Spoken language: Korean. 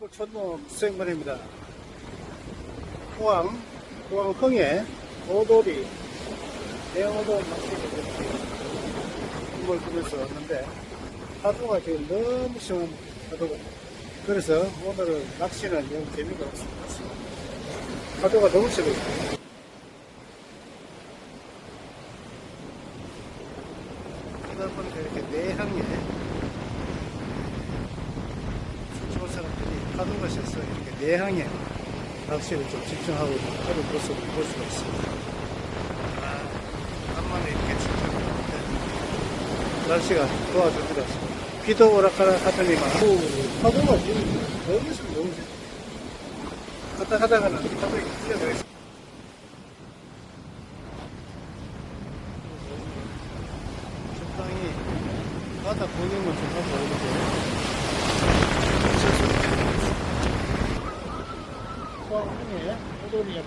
사리골 천목 수행번입니다. 포항, 포항 흥에 오돌이, 대오돌 낚시를 힘을 주면서 왔는데, 파도가 지금 너무 심한 파도가. 그래서 오늘은 낚시는 영 재미가 없습니다. 파도가 너무 심해요. 이렇게 내항에 수출 파도가 셔서 이렇게 내항에 낚시를 좀 집중하고 하는 모습을 볼 수가 있습니다. 아, 간만에 이렇게 집중하는데 날씨가 도와줍니다. 비도 오락가락 하더니만 오, 파도가 너무 너무 심해. 갔다 가다가는 파도가 풀려져 있어. 적당히 바다 구경을 좀 하고 오는데 포항에 호돌이가